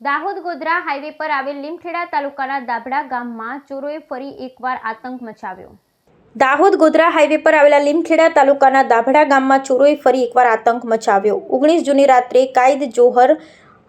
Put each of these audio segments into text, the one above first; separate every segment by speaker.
Speaker 1: Dahod Godhra highway પર આવેલ લીમખેડા તાલુકાના દાભડા ગામમાં ચોરોએ ફરી એકવાર આતંક મચાવ્યો. દાહોદ ગોધરા હાઈવે પર આવેલા લીમખેડા તાલુકાના દાભડા ગામમાં ચોરોએ ફરી એકવાર આતંક મચાવ્યો. ઓગણીસ જૂની રાત્રે કાયદ જોહર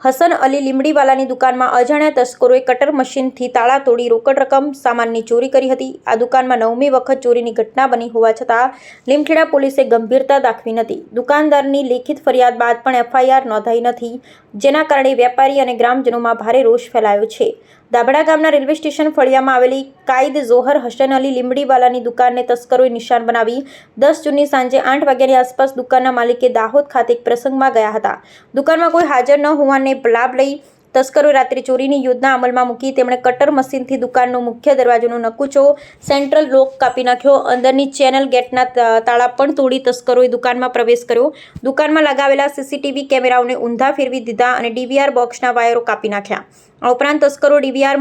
Speaker 1: હસન અલી લીમડીવાલાની દુકાનમાં અજાણ્યા તસ્કરોએ કટર મશીનથી તાળા તોડી રોકડ રકમ, સામાનની ચોરી કરી હતી. આ દુકાનમાં નવમી વખત ચોરીની ઘટના બની હોવા છતાં લીમખેડા પોલીસે ગંભીરતા દાખવી નથી. દુકાનદારની લેખિત ફરિયાદ બાદ પણ એફઆઈઆર નોંધાઈ નથી, જેના કારણે વેપારી અને ગ્રામજનોમાં ભારે રોષ ફેલાયો છે. દાબડા ગામના રેલવે સ્ટેશન ફળિયામાં આવેલી કાયદ જોહર હસન અલી લીમડીવાલાની દુકાનને તસ્કરોએ નિશાન બનાવી દસ જૂનની સાંજે આઠ વાગ્યાની આસપાસ દુકાનના માલિકે દાહોદ ખાતે એક પ્રસંગમાં ગયા હતા. દુકાનમાં કોઈ હાજર ન હોવાને લાભ લઈ તસ્કરોએ રાત્રે ચોરીની યોજના અમલમાં મૂકી તેમણે કટર મશીનથી દુકાનનો મુખ્ય દરવાજાનો નકુચો સેન્ટ્રલ લોક કાપી નાખ્યો. અંદરની ચેનલ ગેટના તાળા પણ તોડી તસ્કરોએ દુકાનમાં પ્રવેશ કર્યો. દુકાનમાં લગાવેલા સીસીટીવી કેમેરાઓને ઊંધા ફેરવી દીધા અને ડીવીઆર બોક્સના વાયરો કાપી નાખ્યા. આ ઉપરાંત તસ્કરો ડીવીઆર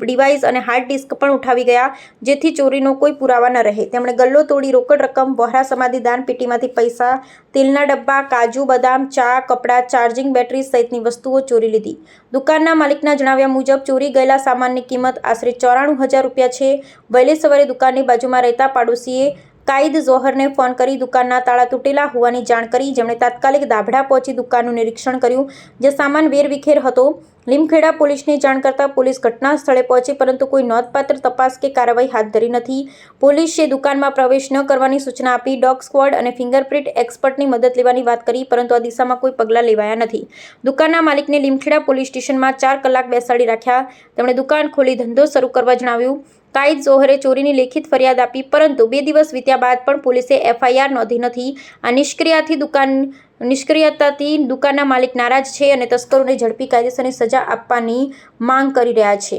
Speaker 1: ડિવાઇસ અને હાર્ડ ડિસ્ક પણ ઉઠાવી ગયા, જેથી ચોરીનો કોઈ પુરાવા ન રહે. તેમણે ગલ્લો તોડી રોકડ રકમ, વહરા સમાધિ દાન પેટીમાંથી પૈસા, તેલના ડબ્બા, કાજુ, બદામ, ચા, કપડાં, ચાર્જિંગ બેટરી સહિતની વસ્તુઓ ચોરી લીધી. દુકાનના માલિકના જણાવ્યા મુજબ, ચોરી ગયેલા સામાનની કિંમત આશરે ચોરાણું હજાર રૂપિયા છે. વહેલી સવારે દુકાનની બાજુમાં રહેતા પાડોશીએ કાયદ જોહરને ફોન કરી દુકાનના તાળા તૂટેલા હોવાની જાણ કરી. જેમણે તાત્કાલિક દાભડા પહોંચી દુકાનનું નિરીક્ષણ કર્યું. જે સામાન વેરવિખેર હતો લીમખેડા પોલીસને જાણ કરતા પોલીસ ઘટના સ્થળે પહોંચી, પરંતુ કોઈ નોંધપાત્ર તપાસ કે કાર્યવાહી હાથ ધરી નથી. પોલીસે દુકાનમાં પ્રવેશ ન કરવાની સૂચના આપી, ડોગ સ્ક્વોડ અને ફિંગરપ્રિન્ટ એક્સપર્ટની મદદ લેવાની વાત કરી, પરંતુ આ દિશામાં કોઈ પગલાં લેવાયા નથી. દુકાનના માલિકને લીમખેડા પોલીસ સ્ટેશનમાં ચાર કલાક બેસાડી રાખ્યા. તેમણે દુકાન ખોલી ધંધો શરૂ કરવા જણાવ્યું. કાયદ જોહરે ચોરીની લેખિત ફરિયાદ આપી, પરંતુ બે દિવસ વીત્યા બાદ પણ પોલીસે એફઆઈઆર નોંધી નથી. આ નિષ્ક્રિયાથી દુકાન નિષ્ક્રિયતાથી દુકાનના માલિક નારાજ છે અને તસ્કરોને ઝડપી કાયદેસરની સજા આપવાની માંગ કરી રહ્યા છે.